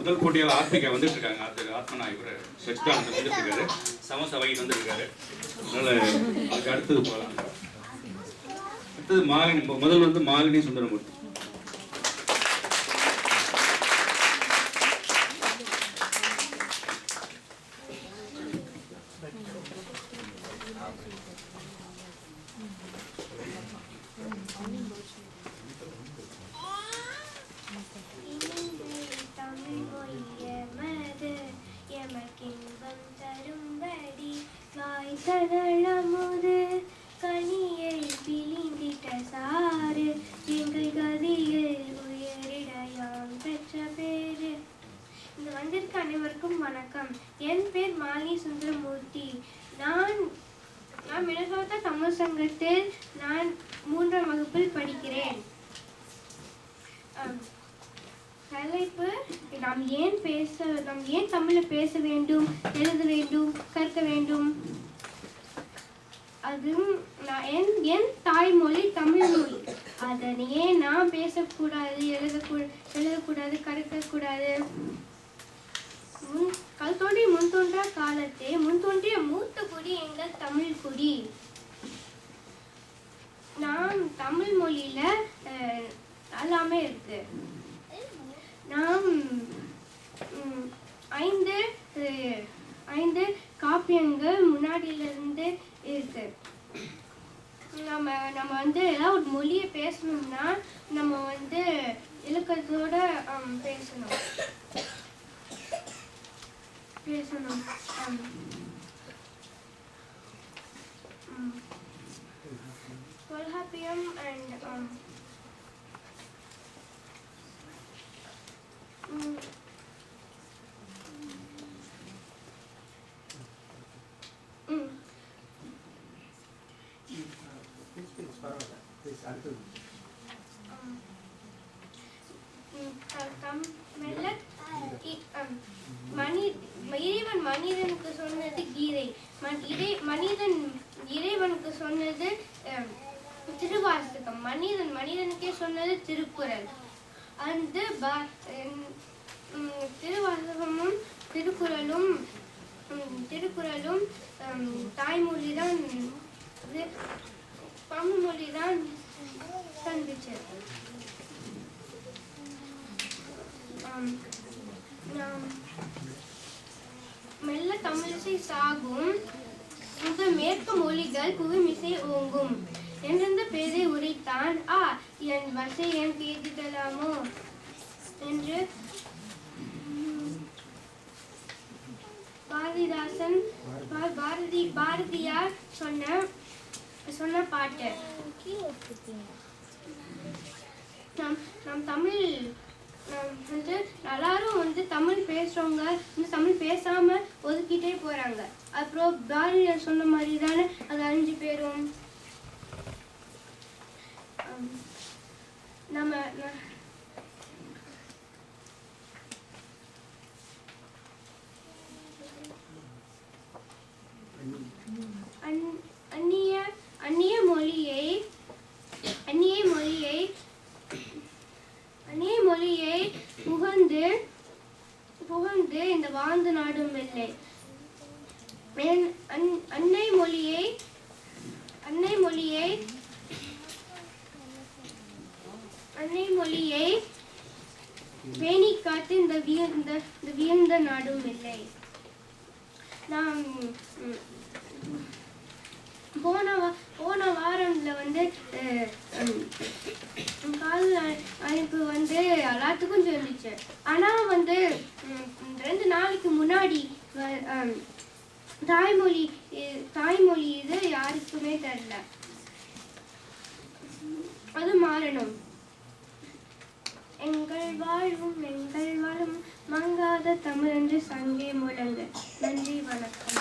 முதல் போட்டியால் ஆத்மிகா வந்துட்டு இருக்காங்க ஆத்து ஆத்மனா இவர். சச்சிதானந்தன் வந்துட்டு இருக்காரு சமசபை வந்துருக்காரு. அதனால அதுக்கு அடுத்தது போகலாம். அடுத்தது மாலினி. முதல் வந்து மாலினி சுந்தரமூர்த்தி. தமிழ் வாய் கனியை பிழிந்திட்ட சாறு எங்கள் கதியில் உயரிடையாம் பெற்ற பேரு இந்த வந்திருக்க அனைவருக்கும் வணக்கம். என் பேர் மாலினி சுந்தரமூர்த்தி. நான் நான் மினசோட்டா தமிழ் சங்கத்தில் நான் மூன்றாம் வகுப்பில் படிக்கிறேன். தலைப்பு நாம் ஏன் பேச நாம் ஏன் தமிழில் பேச வேண்டும் எழுத வேண்டும் கற்க வேண்டும் என் என் தாய்மொழி தமிழ்மொழி. அதனையே நான் பேசக்கூடாது எழுதக்கூ எழுதக்கூடாது கற்கக்கூடாது? முன் கல் தோன்றி முன் தோன்றா காலத்தே முன் தோன்றிய மூத்த குடி எங்கள் தமிழ் குடி. நாம் தமிழ் மொழியில அஹ், எல்லாமே இருக்கு. நாம் ஐந்து அஹ், ஐந்து காப்பியங்கள் முன்னாடியிலிருந்து இருக்கு. நம்ம நம்ம வந்து ஏதாவது ஒரு மொழியை பேசணும்னா நம்ம வந்து இலக்கத்தோட பேசணும். பேசணும். இறைவன் மனிதனுக்கு சொன்னது கீதை இறை மனிதன் இறைவனுக்கு சொன்னது திருவாசகம் மனிதன் மனிதனுக்கே சொன்னது திருக்குறள் அந்த திருவாசகமும் திருக்குறளும் திருக்குறளும் ம், தாய்மொழி தான் இது தமிழ் மொழி தான் ஆம், மெல்ல தமிழிசை சாகும் இந்த மேற்கு மொழிகள் குவிமிசை ஓங்கும். என்றெந்த பேரை உரைத்தான்? ஆ என் வசை என் கேட்டுதலாமோ என்று பாரதிதாசன் பாரதி பாரதியார் சொன்ன சொன்ன பாட்டு நம் நம் தமிழ் நம் வந்து எல்லாரும் வந்து தமிழ் பேசுறவங்க வந்து தமிழ் பேசாம ஒதுக்கிட்டே போறாங்க. அப்புறம் பாரதியார் சொன்ன மாதிரி தானே அது அஞ்சு பேரும் நம்ம அன் புகழ்ந்து புகழ்ந்து இந்த வாழ்ந்து நாடும் இல்லை அன்னை மொழியை அன்னை மொழியை அன்னை மொழியை பேணி காத்து இந்த வியந்த இந்த வியந்த நாடும் இல்லை நாம் போன வா- போன வாரம்ல வந்து அஹ், கால் அழைப்பு வந்து எல்லாத்துக்கும் சொல்லிச்சு. ஆனா வந்து ரெண்டு நாளைக்கு முன்னாடி தாய்மொழி தாய்மொழி இது யாருக்குமே தெரியல அது மாறணும். எங்கள் வாழ்வும் எங்கள் வாழும் மங்காத தமிழ் என்று சங்கே முழங்கு. நன்றி வணக்கம்.